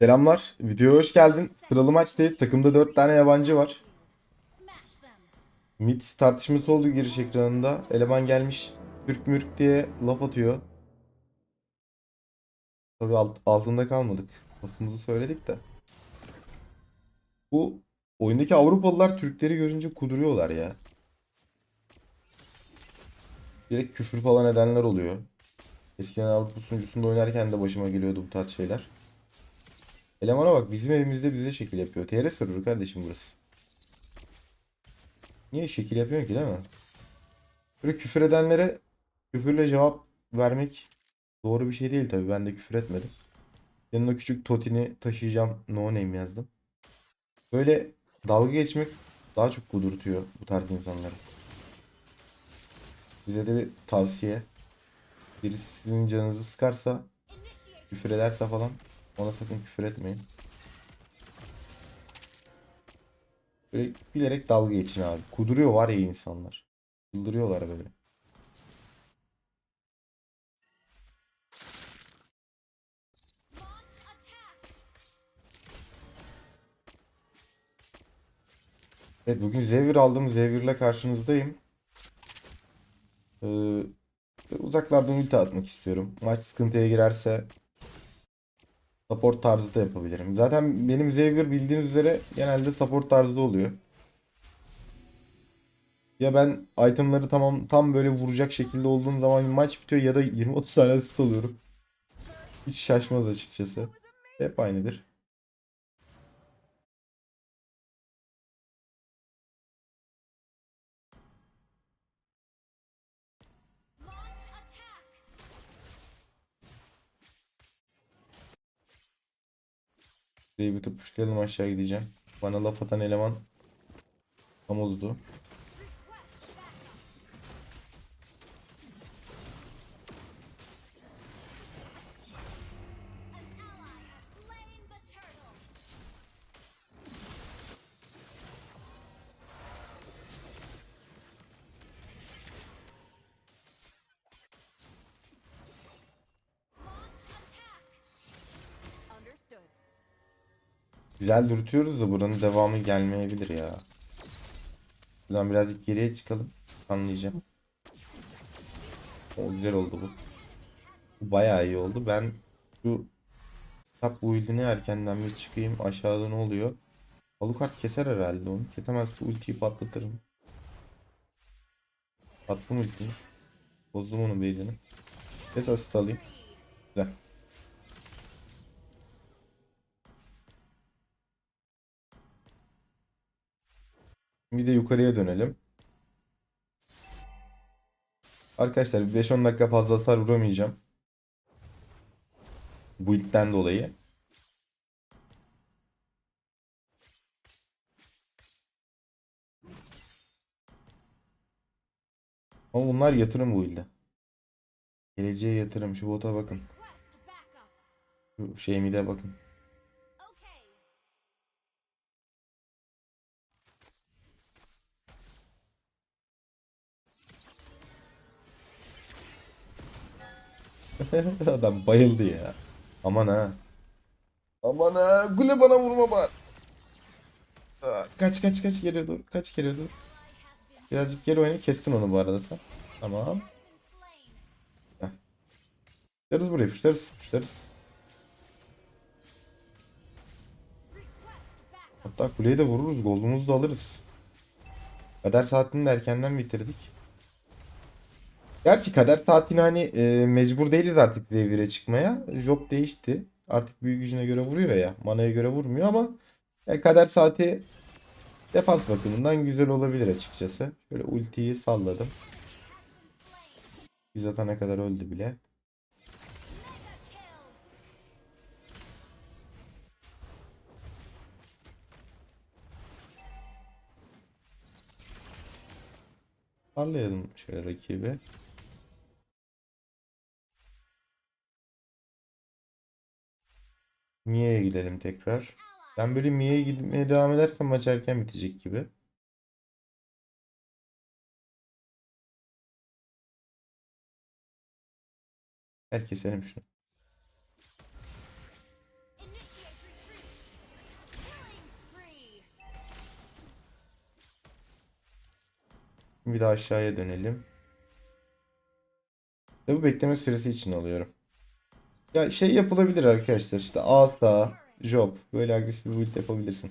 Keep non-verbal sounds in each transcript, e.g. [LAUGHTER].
Selamlar. Videoya hoş geldin. Sıralı maç değil. Takımda 4 tane yabancı var. Mid tartışması oldu giriş ekranında. Eleman gelmiş Türk mürk diye laf atıyor. Tabii alt, altında kalmadık. Lafımızı söyledik de. Bu oyundaki Avrupalılar Türkleri görünce kuduruyorlar ya. Direkt küfür falan edenler oluyor. Eskiden Avrupa sunucusunda oynarken de başıma geliyordu bu tarz şeyler. Elemana bak bizim evimizde bize şekil yapıyor. TR server kardeşim burası. Niye şekil yapıyorsun ki değil mi? Böyle küfür edenlere küfürle cevap vermek doğru bir şey değil tabii. Ben de küfür etmedim. O küçük totini taşıyacağım no name yazdım. Böyle dalga geçmek daha çok kudurtuyor bu tarz insanları. Bize de bir tavsiye. Birisi sizin canınızı sıkarsa, küfür ederse falan ona sakın küfür etmeyin. Böyle bilerek dalga geçin abi. Kuduruyor var ya insanlar. Çıldırıyorlar böyle. Evet bugün Zevir aldım. Zevir'le karşınızdayım. Ee, uzaklardan ulti atmak istiyorum. Maç sıkıntıya girerse support tarzı da yapabilirim. Zaten benim Zevir bildiğiniz üzere genelde support tarzı oluyor. Ya ben itemları tamam tam böyle vuracak şekilde olduğum zaman maç bitiyor ya da 20-30 tane [LAUGHS] asist alıyorum. Hiç şaşmaz açıkçası. Hep aynıdır. Şurayı bir tupuşlayalım aşağı gideceğim. Bana laf atan eleman Kamuzdu. Güzel dürtüyoruz da buranın devamı gelmeyebilir ya. Buradan birazcık geriye çıkalım. Anlayacağım. O güzel oldu bu. Bu bayağı iyi oldu. Ben şu kitap build'ine erkenden bir çıkayım. Aşağıda ne oluyor? Alucard keser herhalde onu. Kesemezse ultiyi patlatırım. Attım ultiyi. Bozdum onun base'ini. Ses asist alayım. Güzel. Bir de yukarıya dönelim. Arkadaşlar bir 5-10 dakika fazla hasar vuramayacağım. Bu ilkten dolayı. Ama bunlar yatırım bu ilde. Geleceğe yatırım. Şu bota bakın. Şu şeyimi de bakın. [LAUGHS] Adam bayıldı ya. Aman ha. Aman ha. Gule bana vurma. Aa, Kaç kaç kaç geriye dur. Kaç geriye dur. Birazcık geri oyna. Kestin onu bu arada sen. Tamam. Puşlarız buraya. Puşlarız. Puşlarız. Hatta kuleyi de vururuz. Golümüzü de alırız. Kader saatini de erkenden bitirdik. Gerçi kader saatini hani e, mecbur değiliz artık devire çıkmaya. Job değişti. Artık büyük gücüne göre vuruyor ya. Manaya göre vurmuyor ama e, kader saati defans bakımından güzel olabilir açıkçası. Şöyle ultiyi salladım. Biz atana kadar öldü bile. Parlayalım şöyle rakibi. Mia'ya gidelim tekrar. Ben böyle Mia'ya gitmeye devam edersem maç erken bitecek gibi. Gel keselim şunu. Bir daha aşağıya dönelim. Ve bu bekleme süresi için alıyorum. Ya şey yapılabilir arkadaşlar işte Asa, Job böyle agresif bir build yapabilirsin.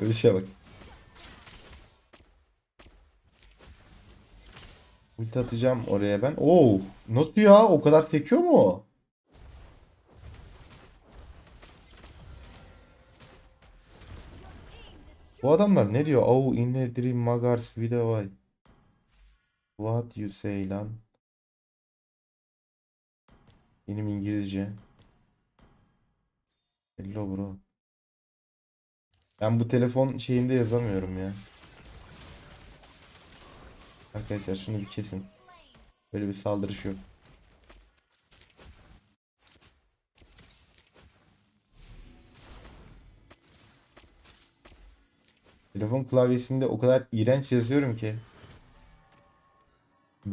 Böyle şeye bak. Ulti atacağım oraya ben. Oo, nasıl ya? O kadar sekiyor mu? Bu adamlar ne diyor? Oh, in dream magars vidavay. What you say lan? Benim İngilizce. Hello bro. Ben bu telefon şeyinde yazamıyorum ya. Arkadaşlar şunu bir kesin. Böyle bir saldırış yok. Telefon klavyesinde o kadar iğrenç yazıyorum ki.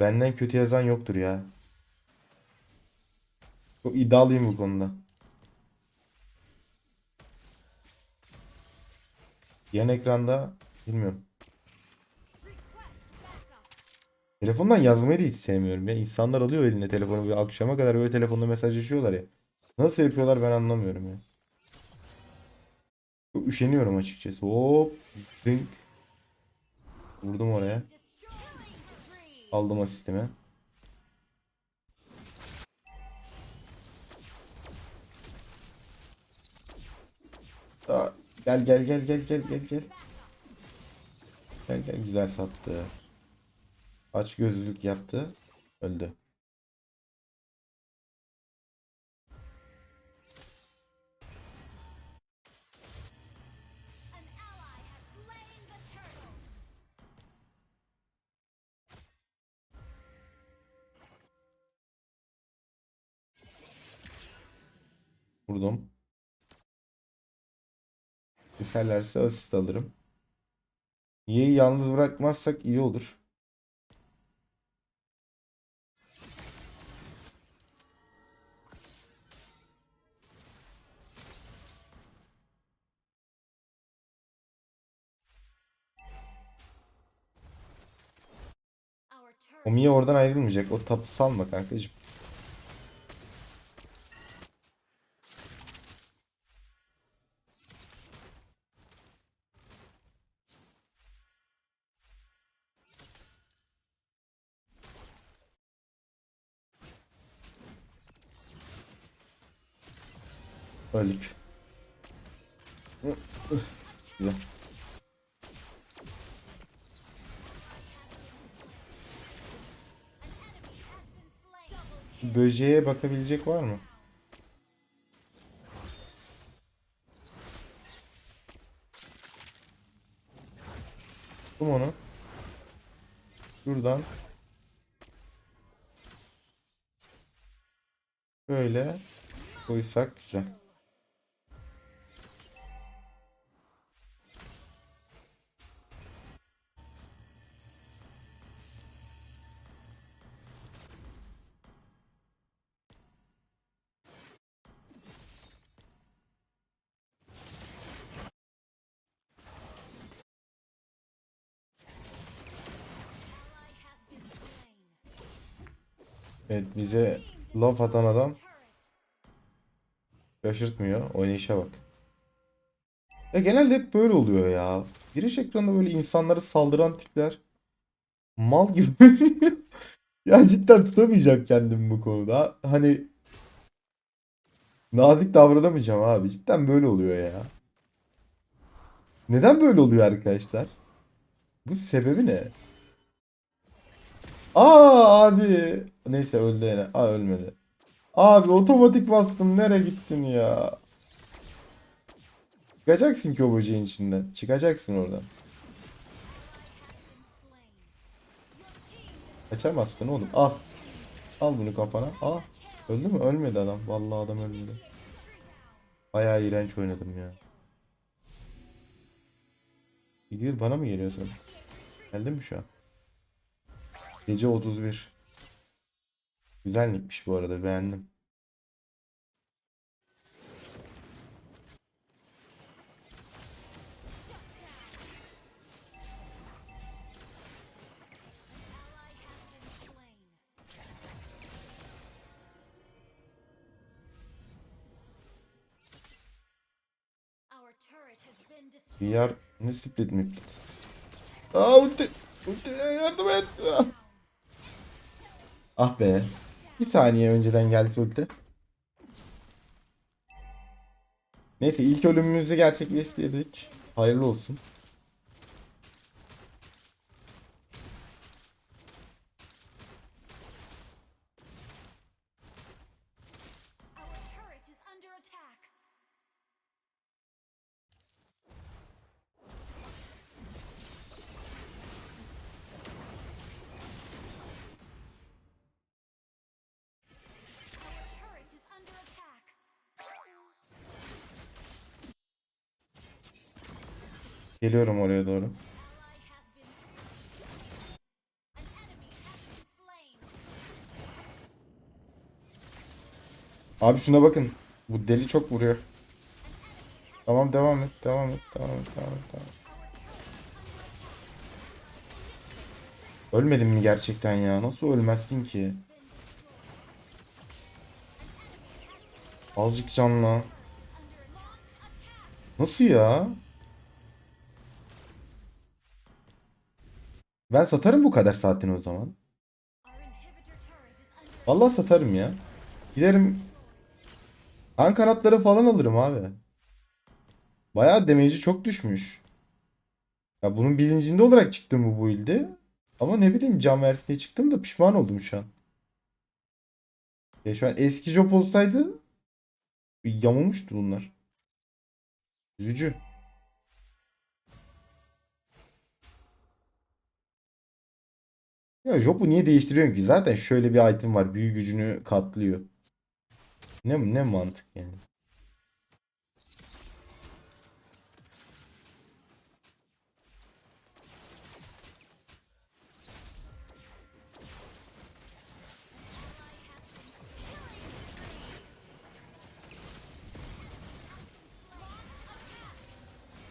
Benden kötü yazan yoktur ya. Çok iddialıyım bu konuda. Yan ekranda bilmiyorum. Telefondan yazmayı da hiç sevmiyorum ya. İnsanlar alıyor eline telefonu ve akşama kadar böyle telefonla mesajlaşıyorlar ya. Nasıl yapıyorlar ben anlamıyorum ya. Çok üşeniyorum açıkçası. Hop. Zınk. Vurdum oraya. Aldım asistimi. Aa, gel gel gel gel gel gel gel. Gel gel güzel sattı. Aç gözlülük yaptı. Öldü. Vurdum. Düşerlerse asist alırım. Yiğ'i yalnız bırakmazsak iyi olur. O Mia oradan ayrılmayacak. O tapu salma kankacığım. Öldük. Güzel. Böceğe bakabilecek var mı? Tuttum onu. Şuradan. Böyle koysak güzel. Evet bize laf atan adam. Şaşırtmıyor. Oynayışa bak. Ya genelde hep böyle oluyor ya. Giriş ekranında böyle insanlara saldıran tipler mal gibi. [LAUGHS] ya cidden tutamayacağım kendimi bu konuda. Hani nazik davranamayacağım abi. Cidden böyle oluyor ya. Neden böyle oluyor arkadaşlar? Bu sebebi ne? Aa abi. Neyse öldü yine. Aa ölmedi. Abi otomatik bastım. Nereye gittin ya? Çıkacaksın ki o böceğin içinden. Çıkacaksın oradan. Kaçamazsın oğlum. Al. Al bunu kafana. Al. Öldü mü? Ölmedi adam. Vallahi adam ölmedi. Bayağı iğrenç oynadım ya. Gidiyor bana mı geliyorsun? Geldin mi şu an? Gece 31. Güzellikmiş bu arada beğendim. VR ne split mi? Aa ulti. Ulti yardım et. Ah! Ah. Be. Bir saniye önceden geldi ulti. Neyse ilk ölümümüzü gerçekleştirdik. Hayırlı olsun. Geliyorum oraya doğru. Abi şuna bakın. Bu deli çok vuruyor. Tamam devam et. Devam et. Devam et. Devam et. Devam et. Ölmedin mi gerçekten ya? Nasıl ölmezsin ki? Azıcık canla. Nasıl ya? Ben satarım bu kadar saatini o zaman. Vallahi satarım ya. Giderim. Kan kanatları falan alırım abi. Bayağı damage'i çok düşmüş. Ya bunun bilincinde olarak çıktım bu build'e. Ama ne bileyim can versin çıktım da pişman oldum şu an. Ya şu an eski job olsaydı yamulmuştu bunlar. Üzücü. Ya Job'u niye değiştiriyorsun ki? Zaten şöyle bir item var. Büyü gücünü katlıyor. Ne ne mantık yani.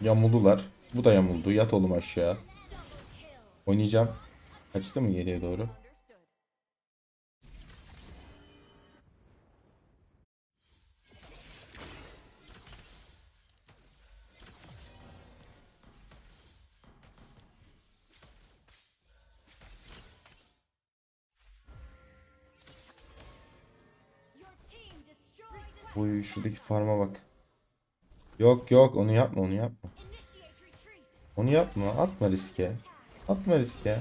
Yamuldular. Bu da yamuldu. Yat oğlum aşağı. Oynayacağım. Kaçtı mı geriye doğru? Oy şuradaki farma bak. Yok yok onu yapma onu yapma. Onu yapma. Atma riske. Atma riske.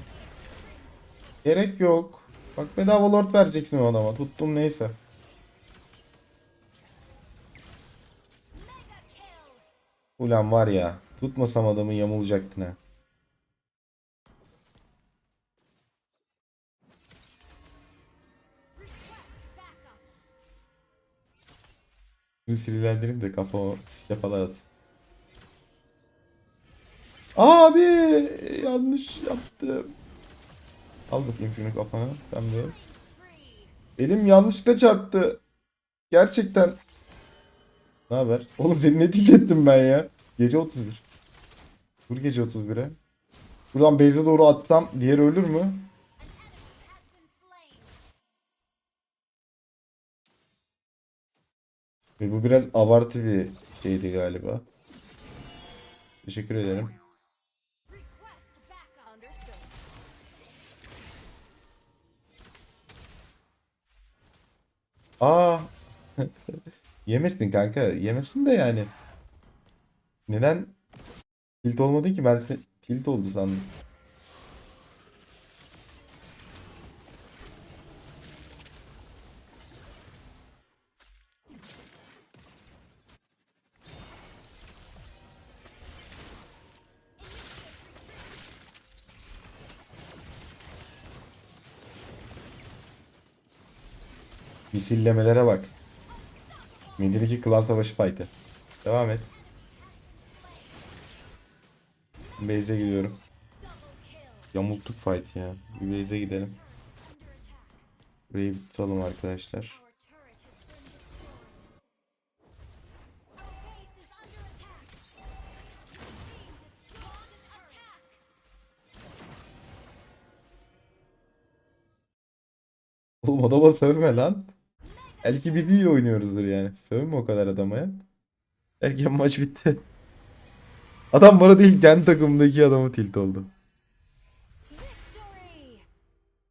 Gerek yok. Bak bedava lord vereceksin o adama. Tuttum neyse. Ulan var ya. Tutmasam adamı yamulacaktın ha. Bunu sinirlendireyim de kafama siske falan at. Abi yanlış yaptım. Al bakayım şunu kafana. Ben. Free. Elim yanlışlıkla çarptı. Gerçekten. Ne haber? [LAUGHS] Oğlum seni ne dinlettim ben ya? Gece 31. Vur gece 31'e. Buradan base'e doğru atsam diğer ölür mü? Ve bu biraz abartı bir şeydi galiba. Teşekkür ederim. Aa. Yemesin kanka. Yemesin de yani. Neden tilt olmadı ki? Ben tilt oldu sandım. Misillemelere bak. Mid'deki klan savaşı fight'ı. Devam et. Base'e gidiyorum. Yamulttuk fight ya. Bir base'e gidelim. Burayı tutalım arkadaşlar. Oğlum adama sövme lan. Belki biz iyi oynuyoruzdur yani. Sövme o kadar adama ya. Belki maç bitti. Adam bana değil kendi takımındaki adama tilt oldu.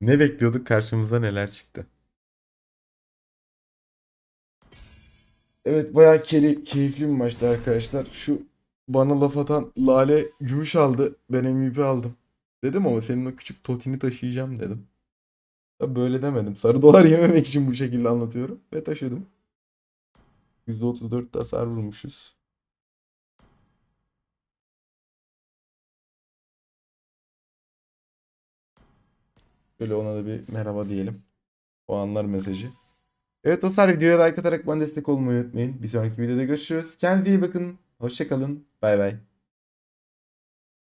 Ne bekliyorduk karşımıza neler çıktı. Evet bayağı keli, keyifli bir maçtı arkadaşlar. Şu bana laf atan Lale gümüş aldı. Ben MVP aldım. Dedim ama senin o küçük totini taşıyacağım dedim. Tabii böyle demedim. Sarı dolar [LAUGHS] yememek için bu şekilde anlatıyorum. Ve taşıdım. %34 de hasar vurmuşuz. Şöyle ona da bir merhaba diyelim. O anlar mesajı. Evet dostlar videoya like atarak bana destek olmayı unutmayın. Bir sonraki videoda görüşürüz. Kendinize iyi bakın. Hoşçakalın. Bay bay.